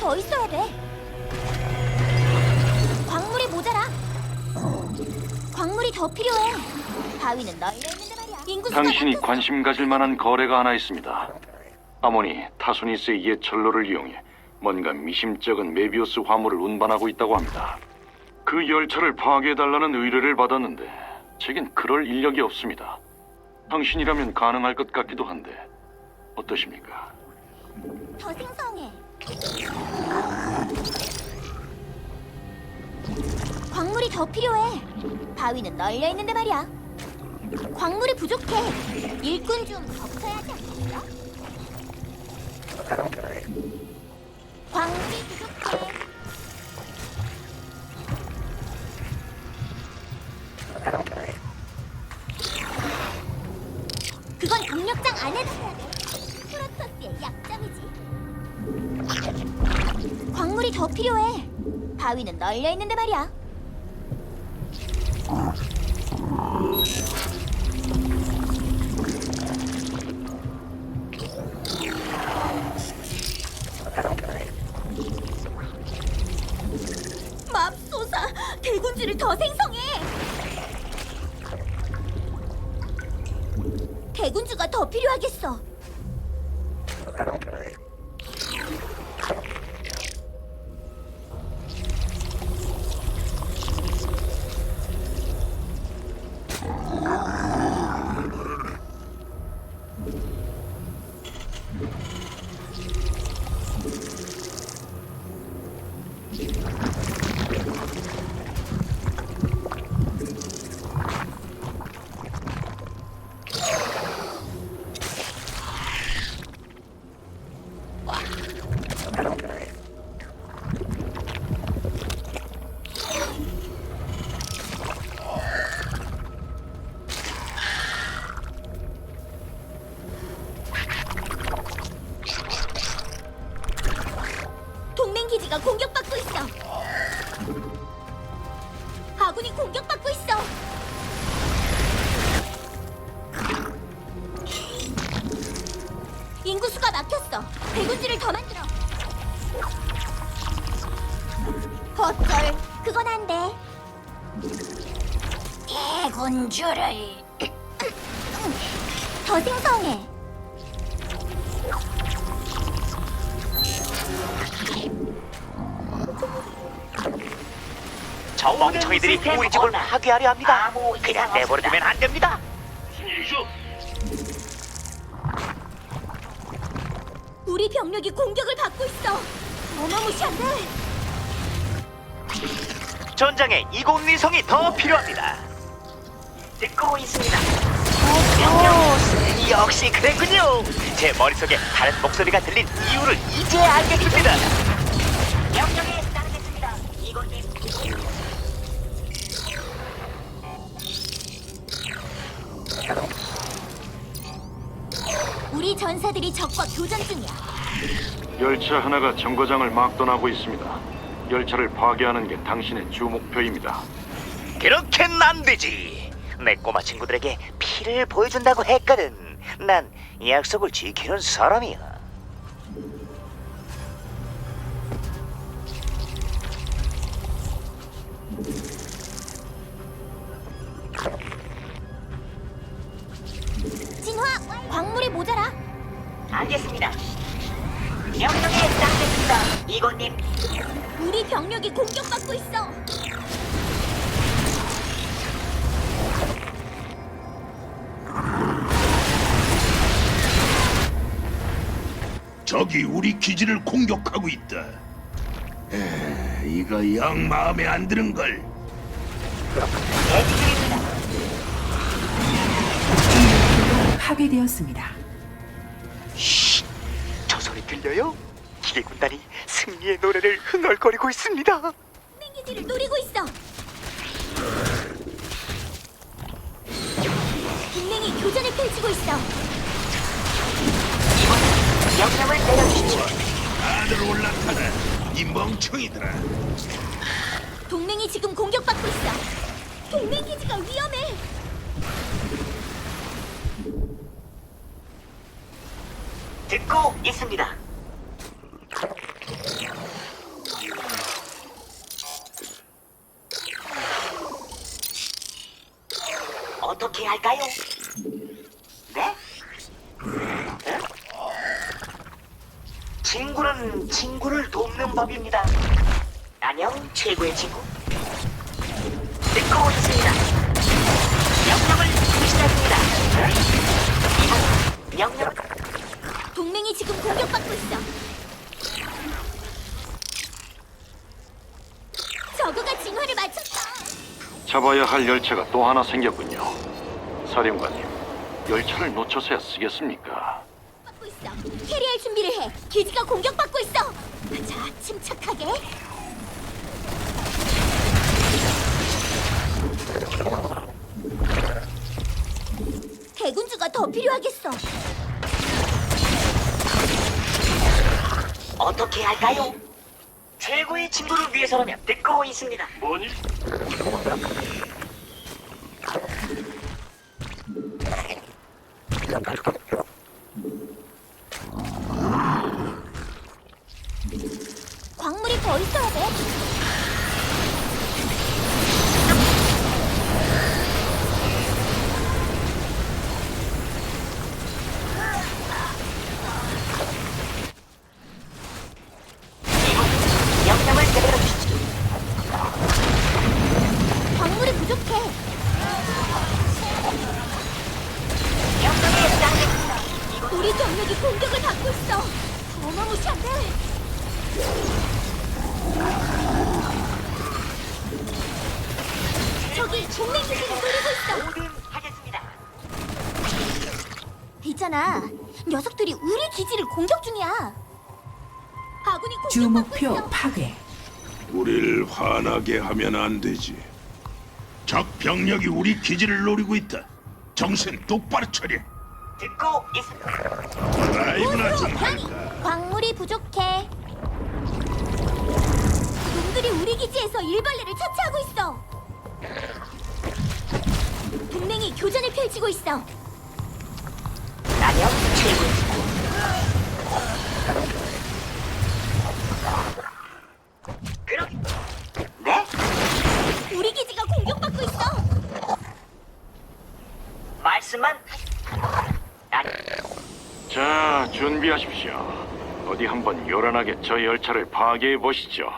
더 있어야 돼. 광물이 모자라. 광물이 더 필요해. 바위는 널려 있는데 말이야. 인구수가 당신이 낮아서 관심 가질 만한 거래가 하나 있습니다. 아모니 타소니스의 옛 철로를 이용해 뭔가 미심쩍은 메비우스 화물을 운반하고 있다고 합니다. 그 열차를 파괴해달라는 의뢰를 받았는데 제겐 그럴 인력이 없습니다. 당신이라면 가능할 것 같기도 한데 어떠십니까? 더 생성해. 광물이 더 필요해. 바위는 널려 있는데 말이야. 광물이 부족해. 일꾼 좀 덮쳐야 하지 않겠어? 광물이 부족해. 광물이 더 필요해. 바위는 널려 있는데 말이야. 맙소사, 대군주를 더 생성해. 대군주가 더 필요하겠어. 대군주를 더 생성해. 저 멍청이들이 우리 집을 파괴하려 합니다. 그냥 내버려두면 안 됩니다. 우리 병력이 공격을 받고 있어. 어마무시한데. 전장에 이공위성이 더 필요합니다. 듣고 있습니다. 역시 그랬군요. 제 머릿속에 다른 목소리가 들린 이유를 이제 알겠습니다. 명령에 따르겠습니다. 이곳님. 우리 전사들이 적과 교전 중이야. 열차 하나가 정거장을 막 떠나고 있습니다. 열차를 파괴하는 게 당신의 주 목표입니다. 그렇게는 안 되지. 내 꼬마 친구들에게 피를 보여준다고 했거든. 난 약속을 지키는 사람이야. 진화, 광물이 모자라. 알겠습니다. 명령에 따르겠습니다. 이곳님. 우리 병력이 공격받고 있어. 적이 우리 기지를 공격하고 있다. 에, 이거 영 마음에 안 드는 걸. 파괴되었습니다. 저 소리 들려요? 기계 군단이 승리의 노래를 흥얼거리고 있습니다. 동맹 기지를 노리고 있어. 동맹이 교전을 펼치고 있어. 명령을 내려주십시오. 다들 올라타라. 이 멍청이들아. 동맹이 지금 공격받고 있어. 동맹 기지가 위험해. 듣고 있습니다. 친구. 듣고 있습니다. 명령을 수신합니다. 명령. 동맹이 지금 공격받고 있어. 저그가 진화를 마쳤어. 잡아야 할 열차가 또 하나 생겼군요. 사령관님, 열차를 놓쳐서야 쓰겠습니까? 받고 있어. 캐리할 준비를 해. 기지가 공격받고 있어. 자, 침착하게. 대군주가 더 필요하겠어. 어떻게 할까요? 최고의 친구를 위해서라면 듣고 있습니다. 뭐니? 아군이 공격받고 주목표 있어. 파괴. 우리를 화나게 하면 안 되지. 적 병력이 우리 기지를 노리고 있다. 정신 똑바로 차려. 듣고 있습니다. 라이브나 좀. 할까? 광물이 부족해. 놈들이 우리 기지에서 일벌레를 처치하고 있어. 동맹이 교전을 펼치고 있어. 우리 기지가 공격받고 있어. 말씀만 아니, 자, 준비하십시오. 어디 한번 요란하게 저 열차를 파괴해 보시죠.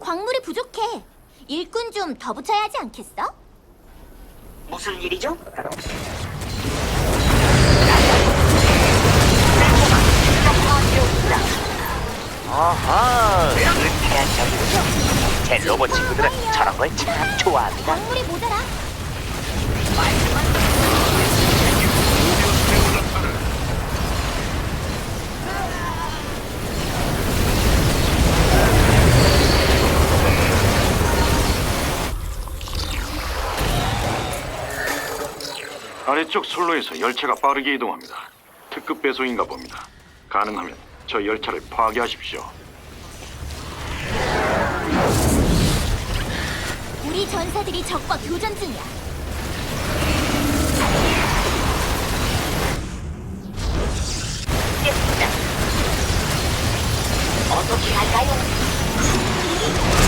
광물이 부족해. 일꾼 좀 더 붙여야 하지 않겠어? 무슨 일이죠? 어허, 은퇴한 적이군요. 제 로봇 친구들은 저런 걸 참 좋아합니다. 광물이 모자라. 아래쪽 선로에서 열차가 빠르게 이동합니다. 특급 배송인가 봅니다. 가능하면 저 열차를 파괴하십시오. 우리 전사들이 적과 교전 중이야. 어떻게 할까요?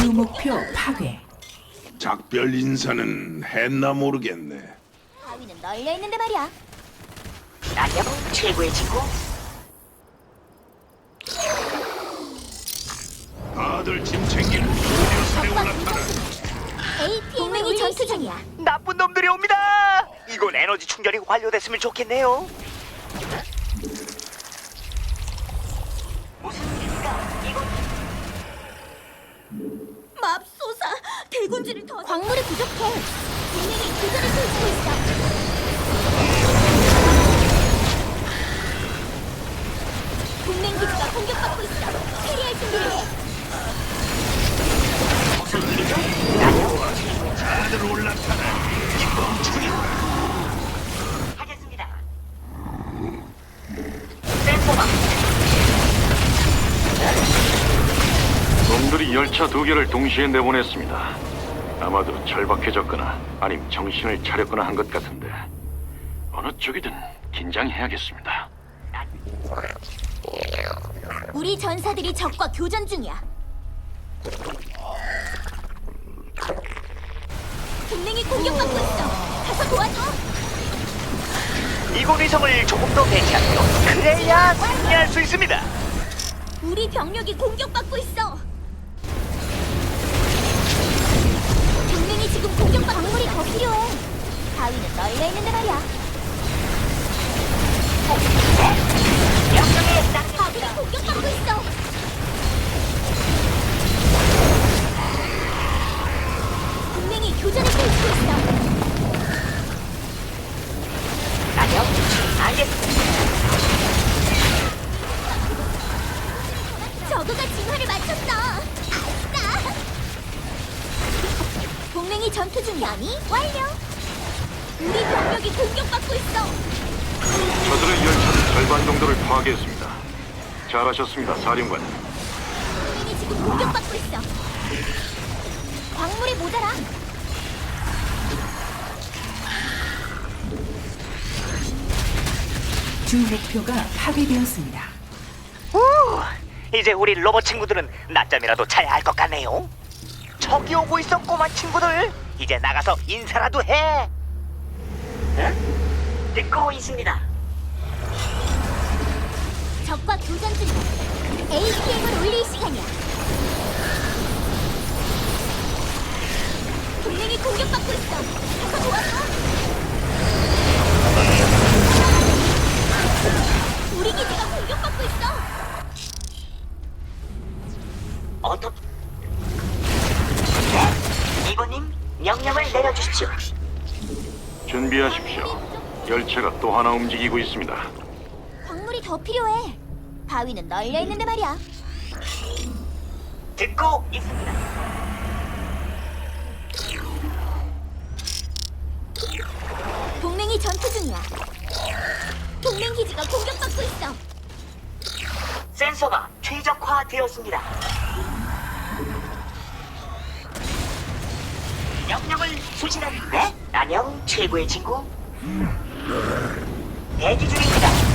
주 목표 파괴. 작별 인사는 했나 모르겠네. 바위는 널려 있는데 말이야. 안녕, 최고의 친구. 다들 짐 챙기고 우려선에 적과 올라타라. 중이야. 동맹이 전투 중이야. 나쁜 놈들이 옵니다. 이건 에너지 충전이 완료됐으면 좋겠네요. 무슨 일입니까? 이건 맙소사 대군주를 더 광물이 부족해. 동맹이 교전을 펼치고 있어. 동맹 기지가 공격받고 있어. 캐리할 준비를 해. 무슨 일이죠? 다들 올라타라. 이 멍청이. 하겠습니다. 센터가 놈들이 열차 두 개를 동시에 내보냈습니다. 아마도 절박해졌거나 아님 정신을 차렸거나 한 것 같은데 어느 쪽이든 긴장해야겠습니다. 우리 전사들이 적과 교전 중이야. 동맹이 공격받고 있어. 가서 도와줘. 이곳 위성을 조금 더 배치하세요. 그래야 승리할 수 있습니다. 우리 병력이 공격받고 있어. 동맹이 지금 공격받 광물이 더 필요해. 바위는 널려 있는데 말이야. 명령에 딱 바위가 공격받고 있어. 교전을 펼치고 있어. 안녕. 알겠습니다. 저그가 진화를 마쳤어. 아싸! 동맹이 전투 중이야니 완료. 우리 병력이 공격받고 있어. 저들의 열차는 절반 정도를 파괴했습니다. 잘하셨습니다, 사령관. 동맹이 지금 공격받고 있어. 광물이 모자라. 주 목표가 파괴되었습니다. 우, 이제 우리 로봇 친구들은 낮잠이라도 자야 할것 같네요. 저기 오고 있어 꼬마 친구들. 이제 나가서 인사라도 해. 응? 듣고 있습니다. 적과 교전 중이야. APM을 올릴 시간이야. 동맹이 공격받고 있어. 가서 도와줘. 우리 기지가 공격받고 있어. 어떻? 네, 이번님 명령을 내려주십시오. 준비하십시오. 열차가 또 하나 움직이고 있습니다. 광물이 더 필요해. 바위는 널려 있는데 말이야. 듣고 있습니다. 동맹이 전투 중이야. 동맹 기지가 공격받고 있어. 센서가 최적화되었습니다. 명령을. 네? 안녕, 최고의 친구. 대기 중입니다.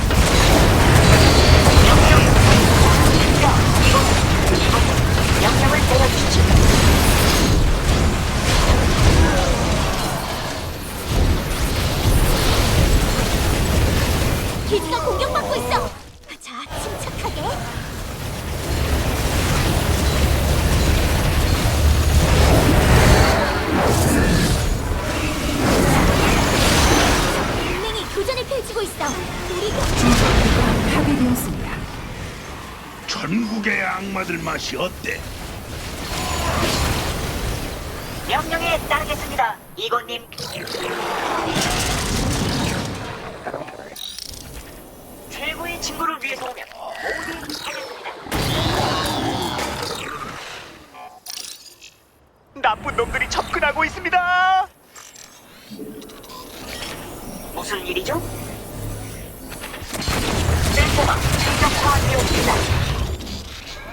전국의 악마들 맛이 어때? 명령에 따르겠습니다. 이건님. 최고의 친구를 위해서라면 모두 하겠습니다. 나쁜 놈들이 접근하고 있습니다. 무슨 일이죠? 센터가 최적화되었습니다.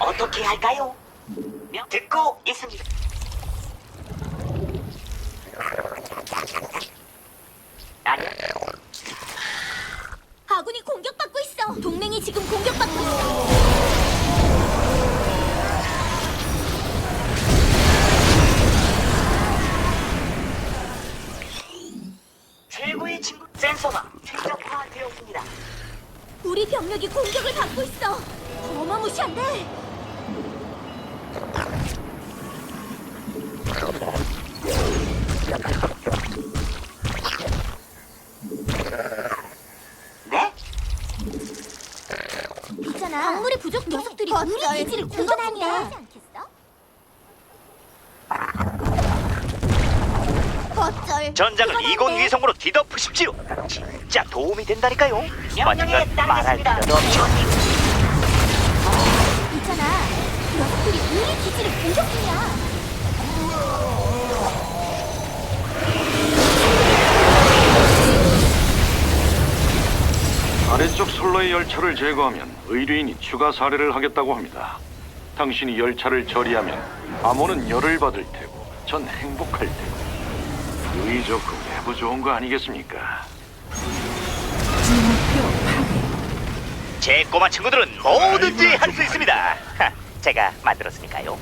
어떻게 할까요? 명 듣고 있습니다. 아니, 아군이 공격받고 있어. 동맹이 지금 공격받고 있어. 최고의 친구 센서가 최적화되었습니다. 우리 병력이 공격을 받고 있어. 어마무시한데. 네? 있잖아. 광물이 부족 기지를 공격한다. 어쩔. 전장을 이곳 돼. 위성으로 뒤덮으십시오. 진짜 도움이 된다니까요. 마찬가지 말할 필요도 없죠. 있잖아. 녀석들이 우리 기지를 공격이야. 선로의 열차를 제거하면 의뢰인이 추가 사례를 하겠다고 합니다. 당신이 열차를 처리하면 암호는 열을 받을 테고 전 행복할 테고 유의 좋고 내부 좋은 거 아니겠습니까? 주 목표 파괴. 제 꼬마 친구들은 뭐든지 할 수 있습니다. 하, 제가 만들었으니까요.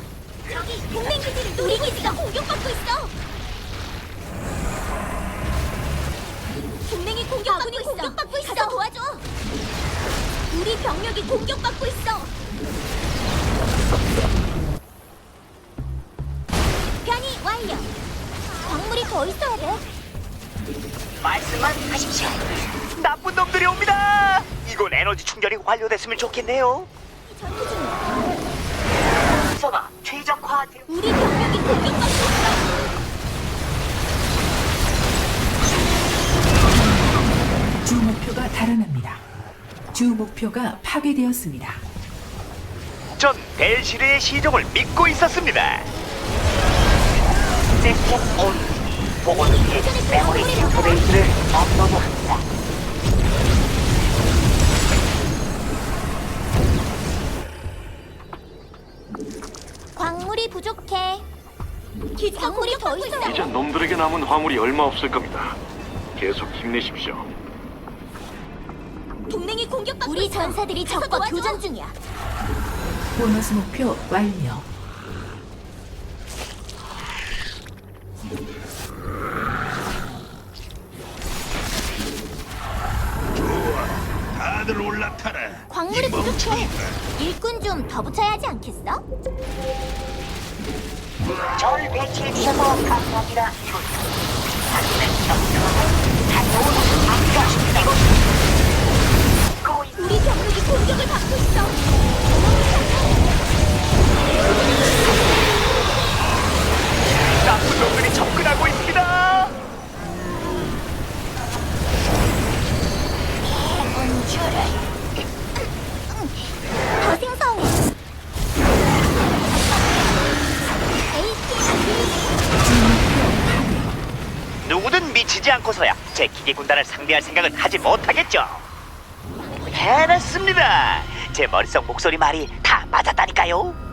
저기 동맹 기지를 우리 기지가 공격받고 있어. 공격받고 있어. 공격받고 있어. 가서 도와줘. 우리 병력이 공격받고 있어. 변이 완료. 광물이 더 있어야 돼. 말씀만 하십시오. 나쁜 놈들이 옵니다. 이건 에너지 충전이 완료됐으면 좋겠네요. 전투 중이야. 서가 최적화. 우리 병력이 공격받고 있어. 주 목표가 달아납니다. 주 목표가 파괴되었습니다. 전 벨시르의 시종을 믿고 있었습니다. 시스템 온. 보건 메모리 데이터베이스를 업로드합니다. 광물이 부족해. 광물이 더 있어. 이제 놈들에게 남은 화물이 얼마 없을 겁니다. 계속 힘내십시오. 동맹이 공격받고 우리 전사들이 적과 교전 중이야. 보너스 목표 완료. 다들 올라타라. 광물이 이 부족해. 일꾼 좀 더 붙여야 하지 않겠어? 절 배치해 주셔서 감사합니다. 우리 병력이 공격을 받고 있어. 나쁜 놈들이 접근하고 있습니다. 더 생성해. 누구든 미치지 않고서야 제 기계 군단을 상대할 생각은 하지 못하겠죠. 해냈습니다. 제 머릿속 목소리 말이 다 맞았다니까요.